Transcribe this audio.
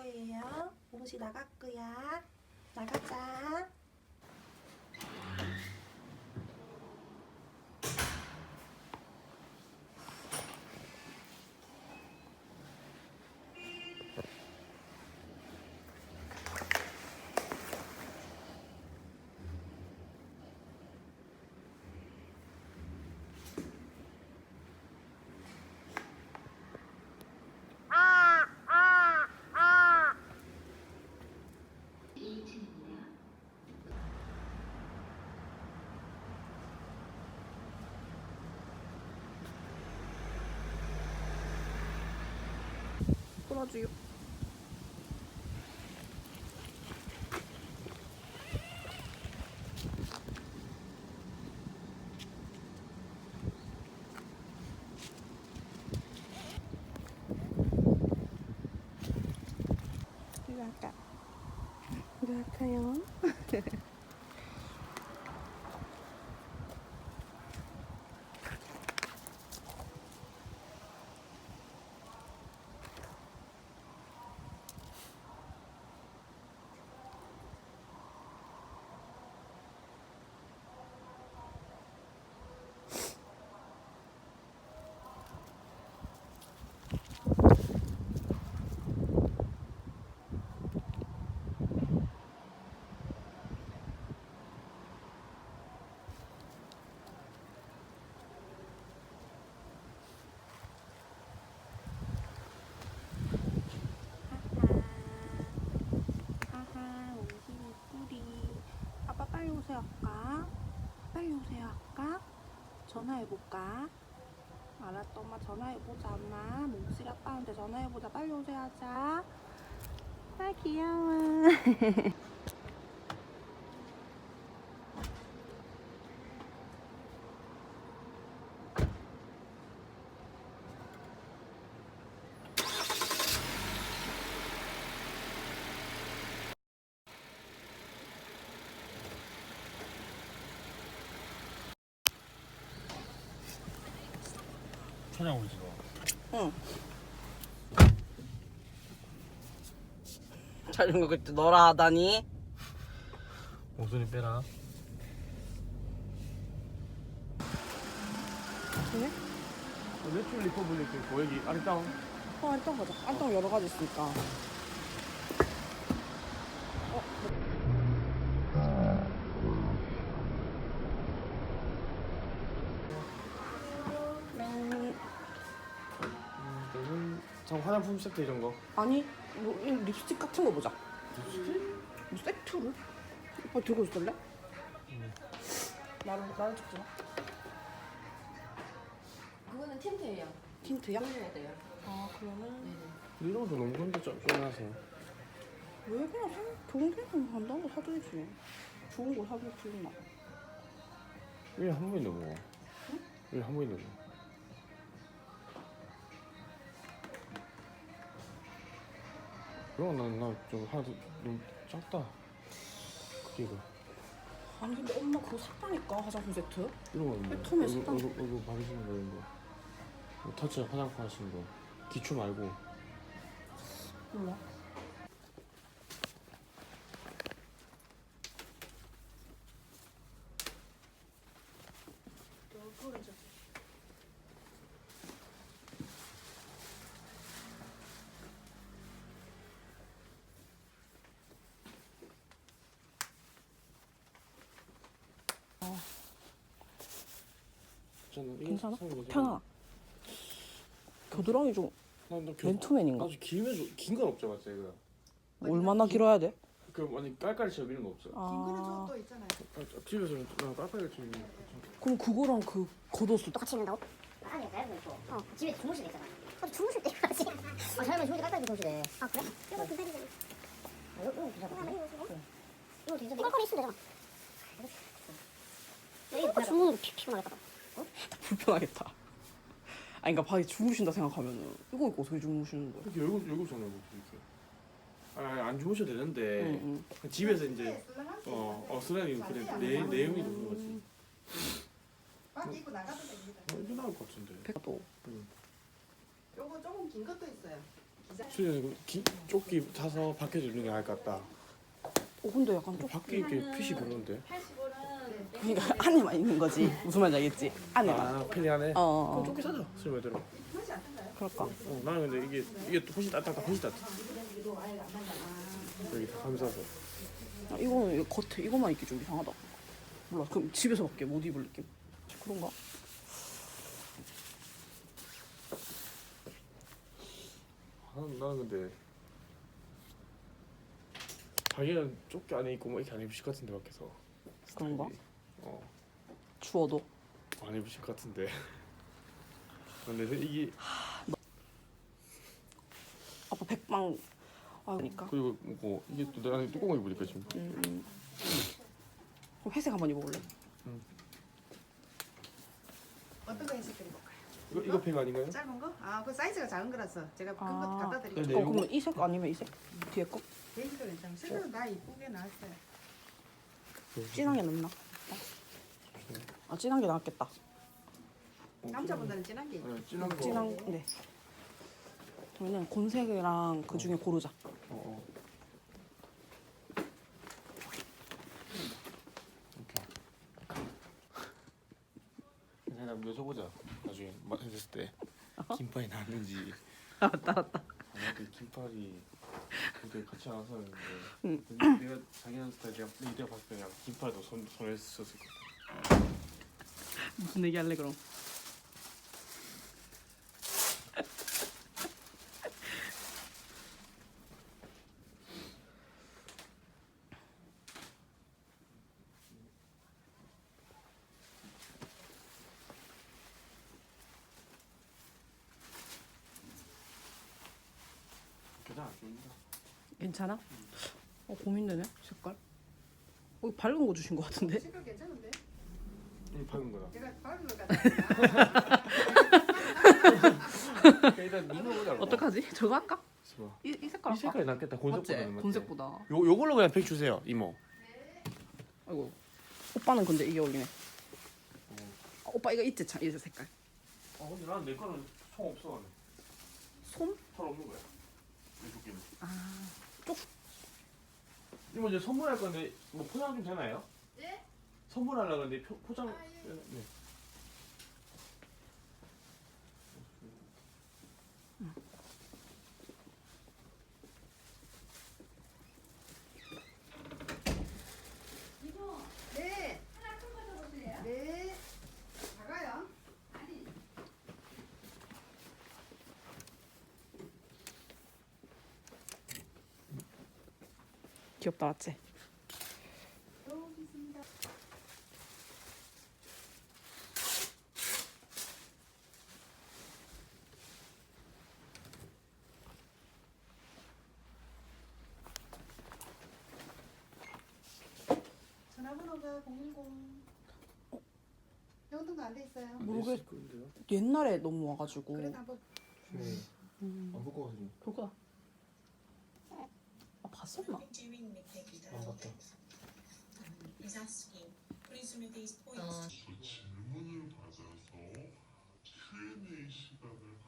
거예요. 몽시 나갈 거야. 나가자. 끌어줘요. 이거 할까? 이거 할까요? 아하, 몽시 이쁘리. 아빠 아까. 빨리 오세요, 아까. 전화해볼까? 알았다, 엄마 전화해보자, 엄마. 몽실 아빠한테 전화해보자. 빨리 오세요, 하자. 아, 귀여워. 촬영 오지 너. 응. 자전거 그때 너라 하다니? 몽순이 빼라. 네? 내추럴 리퍼블릭 그 여기 아리따운. 어, 일단 가자. 일단 여러 가지 있으니까. 참 화장품 세트 이런 거. 아니, 뭐, 이 립스틱 같은 거 보자. 뭐 세트를? 오빠 들고 있을래? 나를, 나를 찍지 마. 그거는 틴트예요. 틴트야? 돼요. 아, 그러면. 근데 이런 것도 너무 근데 좀 쫀하세요. 왜 그냥 사, 좋은 데는 간다고 사줘야지. 좋은 거 사줄 필요나. 이게 한 번인데 뭐. 이게 한 번인데 뭐. 그럼 난나좀 하나 더 너무 작다. 크기가. 아니, 근데 엄마 그거 샀다니까, 화장품 세트? 이런 거 뭐. 처음에 얼굴 샀던 얼굴 얼굴 바르시는 거 이런 거. 뭐 터치 화장품 하시는 거. 기초 말고. 몰라. 저는 이게 괜찮아? 편하. 겨드랑이 좀 난, 난 겨- 맨투맨인가? 아주 길면 긴건 없죠, 맞지 이거. 얼마나 길어야 돼? 그 완전 깔깔이처럼 이런 거 없어. 아, 또 있잖아요. 아, 집에서는 나 깔깔이처럼 이런 거. 그럼 그거랑 그 겉옷을 똑같이 입는다고? 아니야, 나도 있고. 어, 집에 주무실 때 있잖아. 어, 주무실 때 입어야지. 아, 사람은 주무실 깔깔이 주무실에. 아, 그래? 이거 괜찮이잖아. 아, 이거, 이거 괜찮아. 이거 괜찮아. 깔깔이 있으면 되잖아. 거 피- 피곤하겠다. 불편하겠다. 아니 그러니까 바지 주무신다 생각하면은 이거 입고 어떻게 주무시는 거야? 이렇게 열고 열고잖아요, 이렇게. 아, 아니, 안 주무셔도 되는데 응, 응. 집에서 이제 어, 어 쓰라니 그래 내 내용이 좋은 거지. 바지 입고 나가도 됩니다. 어, 이게 나을 것 같은데. 백도 요거 조금 긴 것도 있어요. 수진이 기 조끼 사서 밖에 두는 게 나을 것 같다. 어 근데 약간 좀 밖에 이렇게 핏이 별로인데. 그러니까 안에만 있는 거지 무슨 말인지 알겠지? 안에만 아 편리하네. 어, 어, 그럼 어. 조끼 사자. 말대로. 그럴까? 어, 나는 근데 이게 이게 또 훨씬 따뜻하다 훨씬 따뜻해. 여기 다 감싸서. 아, 이거는 이거 겉에 이거만 입기 좀 이상하다 몰라 그럼 집에서밖에 못 입을 느낌 그런가? 나는, 나는 근데 자기는 조끼 안에 입고 뭐 이렇게 안 입으실 것 같은데 밖에서. 그런가? 스타일이. 어. 추워도 안 입으실 것 같은데. 근데 이게 아빠 백방 아 그러니까 그리고 뭐 이게 또 내가 뚜껑을 입으니까 지금. 음, 음. 그럼 회색 한번 입어볼래? 어떤 거 해서 드릴까요? 이거 이거 팩 아닌가요? 짧은 거? 아, 그 사이즈가 작은 거라서 제가 큰거 아. 갖다 드릴게요. 네, 어 요거- 그러면 이색 아니면 이 색? 뒤에 거? 괜찮아. 색깔은 다 이쁘게 나왔어요. 진한 게 낫나? 아 진한 게 낫겠다 남자분들은 진한 게 있고. 네, 진한 거. 진한 네 그러면 곤색이랑 그 중에 고르자 어, 어. 오케이. 괜찮아, 한번 여쭤보자. 나중에 마- 했을 때 김팔이 나왔는지. 알았다 알았다 아무튼 김팔이 그때 같이 안. 근데 내가 자기한테 내가 이때 봤을 때 그냥 김팔도 손 손에 썼을 것 같아. 무슨 얘기 할래 그럼? 괜찮아, 좋은다. 괜찮아? 어 고민되네 색깔 어 밝은 거 주신 거 같은데? 색깔 괜찮은데? 이 밝은 거다. 제가 밝은 거 같아. 일단 눈으로 보자. 어떡하지? 저거 할까? 이, 이 색깔 이 할까? 색깔이 낫겠다. 맞지? 곤색보다 요 요걸로 그냥 팩 주세요, 이모. 아이고 오빠는 근데 이게 어울리네 아, 오빠 이거 있지 참 이 색깔 아 근데 나는 내 거는 총 없어. 솜? 털 없는 거야. 내 조끼는. 아 쪽. 이모 이제 선물할 건데 뭐 포장 좀 되나요? 네? 선물하려고 하는데 표, 포장. 네. 네. 네. 작아요. 귀엽다 맞지? 전화번호가 010. 영등도 안돼 있어요. 모르겠- 건데요? 옛날에 너무 와가지고 그래도 한번 네. 음, 안 같은데. 그거 봤어? 막. 안 봤다. 어. 그 질문을 받아서 Q&A 시간을